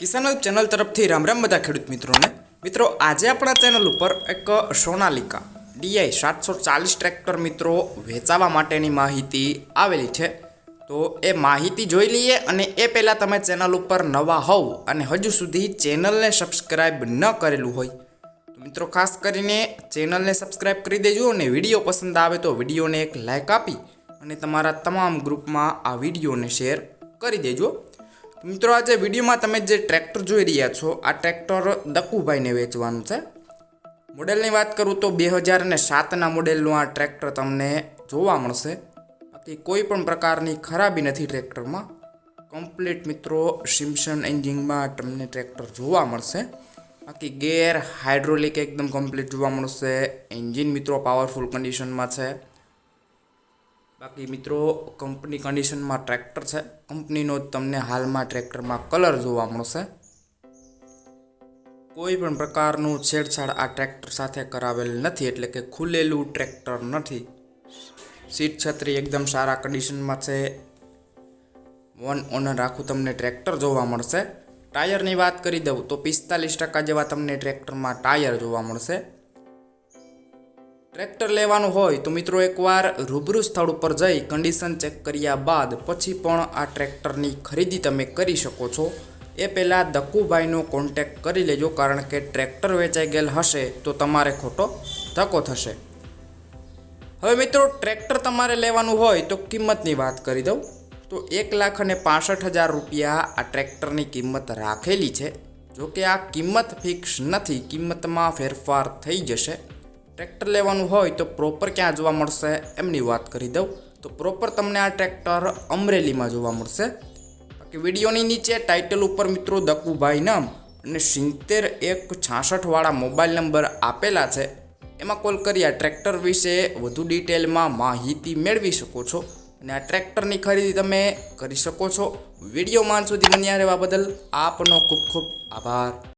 કિસાન channel તરફથી રામ રામ બધા ખેડૂત મિત્રોને. મિત્રો, આજે આપણા ચેનલ ઉપર એક સોનાલિકા, ડીઆઈ સાતસો ચાલીસ ટ્રેક્ટર મિત્રો વેચાવા માટેની માહિતી આવેલી છે. તો એ માહિતી જોઈ લઈએ અને એ પહેલાં તમે ચેનલ ઉપર નવા હોવ અને હજુ સુધી ચેનલને સબસ્ક્રાઈબ ન કરેલું હોય મિત્રો ખાસ કરીને ચેનલને સબસ્ક્રાઈબ કરી દેજો અને વીડિયો પસંદ આવે તો વિડીયોને એક લાઇક આપી અને તમારા તમામ ગ્રુપમાં આ વિડીયોને શેર કરી દેજો. મિત્રો, આજે વિડીયોમાં તમે જે ટ્રેક્ટર જોઈ રહ્યા છો, આ ટ્રેક્ટર દકુભાઈને વેચવાનું છે. મોડેલની વાત કરું તો બે હજાર અને સાતના મોડેલનું આ ટ્રેક્ટર તમને જોવા મળશે. બાકી કોઈ પણ પ્રકારની ખરાબી નથી ટ્રેક્ટરમાં. કમ્પ્લીટ મિત્રો સિમ્સન એન્જિનમાં તમને ટ્રેક્ટર જોવા મળશે. બાકી ગેર હાઇડ્રોલિક એકદમ કમ્પ્લીટ જોવા મળશે. એન્જિન મિત્રો પાવરફુલ કન્ડિશનમાં છે. બાકી મિત્રો કંપની કન્ડિશનમાં ટ્રેક્ટર છે. કંપનીનો જ તમને હાલમાં ટ્રેક્ટરમાં કલર જોવા મળશે. કોઈ પણ પ્રકારનું છેડછાડ આ ટ્રેક્ટર સાથે કરાવેલ નથી, એટલે કે ખુલેલું ટ્રેક્ટર નથી. સીટ છત્રી એકદમ સારા કન્ડિશનમાં છે. વન ઓનર આખું તમને ટ્રેક્ટર જોવા મળશે. ટાયરની વાત કરી દઉં તો પિસ્તાલીસ ટકા જેવા તમને ટ્રેક્ટરમાં ટાયર જોવા મળશે. ટ્રેક્ટર લેવાનું હોય તો મિત્રો એકવાર રૂબરૂ સ્થળ ઉપર જઈ કન્ડિશન ચેક કર્યા બાદ પછી પણ આ ટ્રેક્ટરની ખરીદી તમે કરી શકો છો. એ પહેલાં દક્કુભાઈનો કોન્ટેક્ટ કરી લેજો કારણ કે ટ્રેક્ટર વેચાઈ ગયેલ હશે તો તમારે ખોટો ધક્કો થશે. હવે મિત્રો ટ્રેક્ટર તમારે લેવાનું હોય તો કિંમતની વાત કરી દઉં. તો એક લાખ અને પાસઠ હજાર રૂપિયા આ ટ્રેક્ટરની કિંમત રાખેલી છે. જોકે આ કિંમત ફિક્સ નથી, કિંમતમાં ફેરફાર થઈ જશે. ટ્રેક્ટર લેવાનું હોય તો પ્રોપર ક્યાં જોવા મળશે એમની વાત કરી દઉં. તો પ્રોપર તમને આ ટ્રેક્ટર અમરેલીમાં જોવા મળશે. બાકી વિડીયોની નીચે ટાઇટલ ઉપર મિત્રો દકુભાઈ નામ અને સિત્તેર એક છાસઠવાળા મોબાઈલ નંબર આપેલા છે. એમાં કોલ કરી આ ટ્રેક્ટર વિશે વધુ ડિટેલમાં માહિતી મેળવી શકો છો. અને આ ટ્રેક્ટરની ખરીદી તમે કરી શકો છો. વીડિયો માન સુધી બન્યા રહેવા બદલ આપનો ખૂબ ખૂબ આભાર.